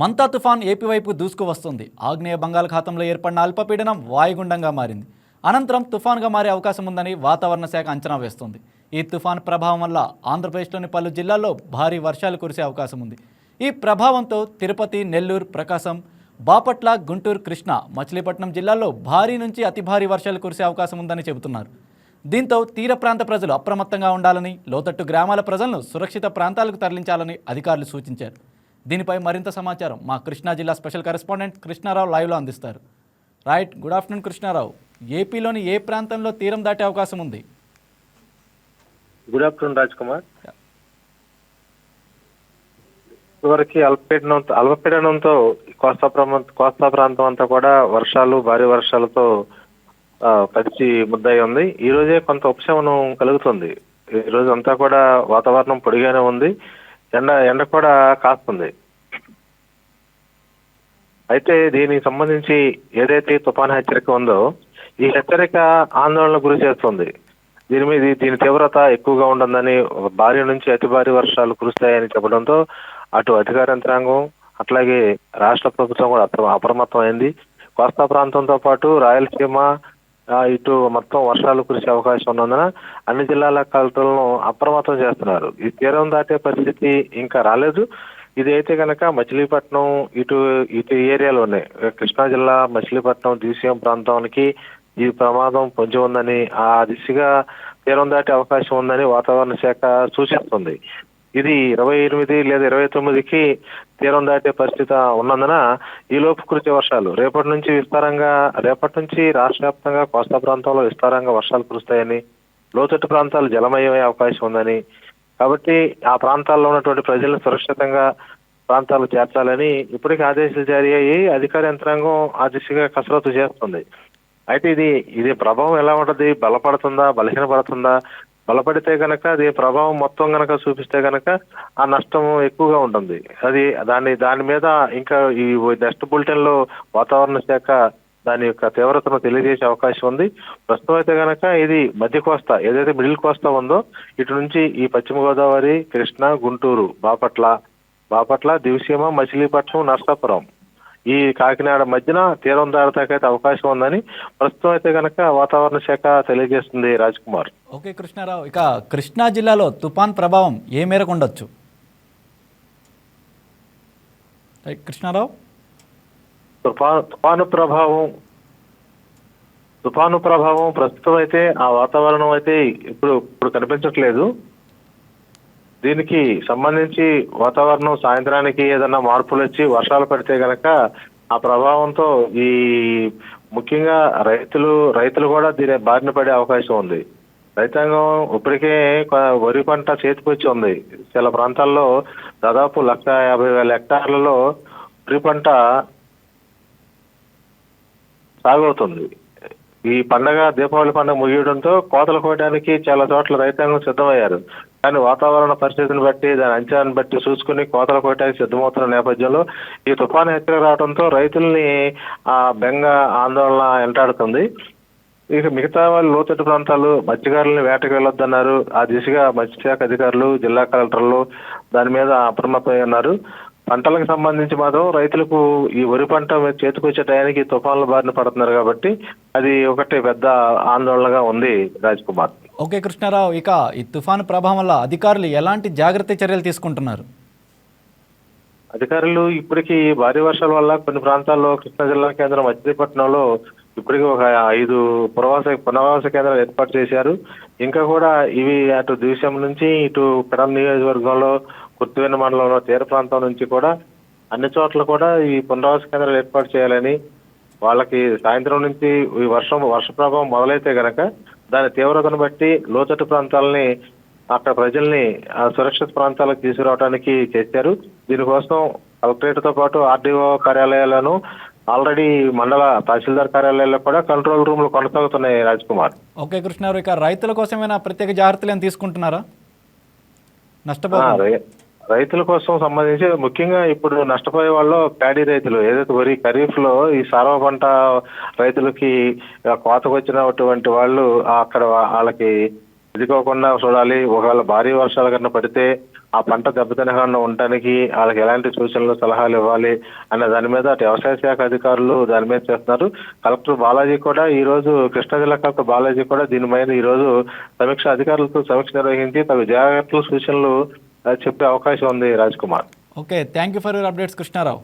మంతా తుఫాన్ ఏపీ వైపు దూసుకు వస్తుంది. ఆగ్నేయ బంగాళాఖాతంలో ఏర్పడిన అల్పపీడనం వాయుగుండంగా మారింది. అనంతరం తుఫాన్గా మారే అవకాశం ఉందని వాతావరణ శాఖ అంచనా వేస్తుంది. ఈ తుఫాన్ ప్రభావం వల్ల ఆంధ్రప్రదేశ్లోని పలు జిల్లాల్లో భారీ వర్షాలు కురిసే అవకాశం ఉంది. ఈ ప్రభావంతో తిరుపతి నెల్లూరు ప్రకాశం బాపట్ల గుంటూరు కృష్ణ మచిలీపట్నం జిల్లాల్లో భారీ నుంచి అతి భారీ వర్షాలు కురిసే అవకాశం ఉందని చెబుతున్నారు. దీంతో తీర ప్రాంత ప్రజలు అప్రమత్తంగా ఉండాలని లోతట్టు గ్రామాల ప్రజలను సురక్షిత ప్రాంతాలకు తరలించాలని అధికారులు సూచించారు. దీనిపై మరింత సమాచారం మా కృష్ణా జిల్లా స్పెషల్ కరెస్పాండెంట్ కృష్ణారావు లైవ్లో అందిస్తారు. Right good afternoon Krishnarao. ఏపీలోని ఏ ప్రాంతంలో తీరం దాటే అవకాశం ఉంది? గుడ్ ఆఫ్టర్నూన్ రాజ్ కుమార్ ఇదివరకు అల్పపీడనం అల్పపీడనంతో కోస్తా ప్రాంతం కోస్తా ప్రాంతం అంతా కూడా వర్షాలు భారీ వర్షాలతో పరిచి ముద్దయి ఉంది. ఈ రోజే కొంత ఉపశమనం కలుగుతుంది. ఈ రోజు అంతా కూడా వాతావరణం పొడిగానే ఉంది. ఎండ ఎండ కూడా కాస్తుంది. అయితే దీనికి సంబంధించి ఏదైతే తుఫాన్ హెచ్చరిక ఉందో ఈ హెచ్చరిక ఆందోళన గురి చేస్తుంది. దీని మీద దీని తీవ్రత ఎక్కువగా ఉండదని భారీ నుంచి అతి భారీ వర్షాలు కురుస్తాయని చెప్పడంతో అటు అధికార యంత్రాంగం అట్లాగే రాష్ట్ర ప్రభుత్వం కూడా అప్రమత్తం అప్రమత్తమైంది. కోస్తా ప్రాంతంతో పాటు రాయలసీమ ఇటు మొత్తం వర్షాలు కురిసే అవకాశం ఉన్నందున అన్ని జిల్లాల కలెక్టర్లను అప్రమత్తం చేస్తున్నారు. ఈ తీరం దాటే పరిస్థితి ఇంకా రాలేదు. ఇది అయితే కనుక మచిలీపట్నం ఇటు ఇటు ఏరియాలోనే కృష్ణా జిల్లా మచిలీపట్నం దీసీఎం ప్రాంతానికి ఈ ప్రమాదం పొంచి ఉందని ఆ దిశగా తీరం దాటే అవకాశం ఉందని వాతావరణ శాఖ సూచిస్తుంది. ఇది ఇరవై ఎనిమిది లేదా ఇరవై తొమ్మిదికి తీరం దాటే పరిస్థితి ఉన్నందున ఈ లోపు కురిసే వర్షాలు రేపటి నుంచి విస్తారంగా రేపటి నుంచి రాష్ట్ర వ్యాప్తంగా కోస్తా ప్రాంతంలో విస్తారంగా వర్షాలు కురుస్తాయని లోతట్టు ప్రాంతాలు జలమయమయ్యే అవకాశం ఉందని కాబట్టి ఆ ప్రాంతాల్లో ఉన్నటువంటి ప్రజలను సురక్షితంగా ప్రాంతాలు చేర్చాలని ఇప్పటికే ఆదేశాలు జారీ అయ్యి అధికార యంత్రాంగం ఆ దిశగా కసరత్తు చేస్తుంది. అయితే ఇది ఇది ప్రభావం ఎలా ఉంటుంది? బలపడుతుందా? బలహీనపడుతుందా? బలపడితే కనుక అది ప్రభావం మొత్తం కనుక చూపిస్తే కనుక ఆ నష్టం ఎక్కువగా ఉంటుంది. అది దాని దాని మీద ఇంకా ఈ నెక్స్ట్ బులెటిన్లో వాతావరణ శాఖ దాని యొక్క తీవ్రతను తెలియజేసే అవకాశం ఉంది. ప్రస్తుతం అయితే గనక ఇది మధ్య కోస్తా ఏదైతే మిడిల్ కోస్తా ఉందో ఇటు నుంచి ఈ పశ్చిమ గోదావరి కృష్ణా గుంటూరు బాపట్ల బాపట్ల దివిసీమ మచిలీపట్నం నర్సాపురం. ఈ కాకినాడ మధ్యన తీరం దాడతాకైతే అవకాశం ఉందని ప్రస్తుతం అయితే గనక వాతావరణ శాఖ తెలియజేస్తుంది రాజ్ కుమార్ ఓకే కృష్ణారావు ఇక కృష్ణా జిల్లాలో తుఫాన్ ప్రభావం ఏ మేరకు ఉండొచ్చు? కృష్ణారావు? తుఫాను తుఫాను ప్రభావం తుఫాను ప్రభావం ప్రస్తుతం అయితే ఆ వాతావరణం అయితే ఇప్పుడు ఇప్పుడు కనిపించట్లేదు. దీనికి సంబంధించి వాతావరణం సాయంత్రానికి ఏదైనా మార్పులు వచ్చి వర్షాలు పడితే గనక ఆ ప్రభావంతో ఈ ముఖ్యంగా రైతులు రైతులు కూడా దీని బారిన పడే అవకాశం ఉంది. రైతాంగం ఇప్పటికే వరి పంట చేతికొచ్చి ఉంది. చాలా ప్రాంతాల్లో దాదాపు లక్ష యాభై వేల హెక్టార్లలో వరి పంట సాగవుతుంది. ఈ పండగ దీపావళి పండుగ ముగియడంతో కోతలు కోయడానికి చాలా చోట్ల రైతాంగం సిద్ధమయ్యారు. కానీ వాతావరణ పరిస్థితిని బట్టి దాని అంచనాన్ని బట్టి చూసుకుని కోతలు కోయడానికి సిద్ధమవుతున్న నేపథ్యంలో ఈ తుఫాను హెచ్చరిక రావడంతో రైతుల్ని ఆ బెంగ ఆందోళన వెంటాడుతుంది. ఇక మిగతా వాళ్ళు లోతట్టు ప్రాంతాలు మత్స్యకారులను వేటకు వెళ్ళొద్దన్నారు. ఆ దిశగా మత్స్యశాఖ అధికారులు జిల్లా కలెక్టర్లు దాని మీద అప్రమత్తమై ఉన్నారు. పంటలకు సంబంధించి మాత్రం రైతులకు ఈ వరి పంట చేతికొచ్చే టయానికి తుఫాన్ల బారిన పడుతున్నారు కాబట్టి అది ఒకటి పెద్ద ఆందోళనగా ఉంది రాజ్ కుమార్ ఓకే కృష్ణారావు ఇక ఈ తుఫాను ప్రభావం వల్ల అధికారులు ఎలాంటి జాగ్రత్త చర్యలు తీసుకుంటున్నారు? అధికారులు ఇప్పటికీ భారీ వర్షాల వల్ల కొన్ని ప్రాంతాల్లో కృష్ణా జిల్లా కేంద్రం మచిలీపట్నంలో ఇప్పటికీ ఒక ఐదు పునరావాస పునరావాస కేంద్రాలు ఏర్పాటు చేశారు. ఇంకా కూడా ఇవి అటు ద్వీశం నుంచి ఇటు పెడం నియోజకవర్గంలో కుర్తివెన్న మండలంలో తీర ప్రాంతం నుంచి కూడా అన్ని చోట్ల కూడా ఈ పునరావాస కేంద్రాలు ఏర్పాటు చేయాలని వాళ్ళకి సాయంత్రం నుంచి ఈ వర్షం వర్ష ప్రభావం మొదలైతే గనక దాని తీవ్రతను బట్టి లోతట్టు ప్రాంతాలని అక్కడ ప్రజల్ని ఆ సురక్షిత ప్రాంతాలకు తీసుకురావడానికి చేశారు దీనికోసం కలెక్టరేట్తో పాటు ఆర్డీఓ కార్యాలయాలను ఆల్రెడీ మండల తహసీల్దార్ కార్యాలయాల్లో కూడా కంట్రోల్ రూమ్లు కొనసాగుతున్నాయి రాజ్ కుమార్ ఓకే కృష్ణారావు ఇక రైతుల కోసమైనా ప్రత్యేక జాగ్రత్తలు ఏమైనా తీసుకుంటున్నారా రై- రైతుల కోసం సంబంధించి ముఖ్యంగా ఇప్పుడు నష్టపోయే వాళ్ళు ప్యాడీ రైతులు. ఏదైతే వరి ఖరీఫ్లో ఈ సారవ పంట రైతులకి కోతకు వచ్చినటువంటి వాళ్ళు అక్కడ వాళ్ళకి ఇదికోకుండా చూడాలి. ఒకవేళ భారీ వర్షాలు కన్నా పడితే ఆ పంట దెబ్బతినకుండా ఉండటానికి వాళ్ళకి ఎలాంటి సూచనలు సలహాలు ఇవ్వాలి అనే దాని మీద అటు వ్యవసాయ శాఖ అధికారులు దాని మీద చేస్తున్నారు. కలెక్టర్ బాలాజీ కూడా ఈ రోజు కృష్ణా జిల్లా కలెక్టర్ బాలాజీ కూడా దీని మీద ఈ రోజు సమీక్ష అధికారులతో సమీక్ష నిర్వహించి తగు జాగ్రత్తలు సూచనలు చెప్పే అవకాశం ఉంది Raj Kumar. Okay thank you for your updates Krishnarao.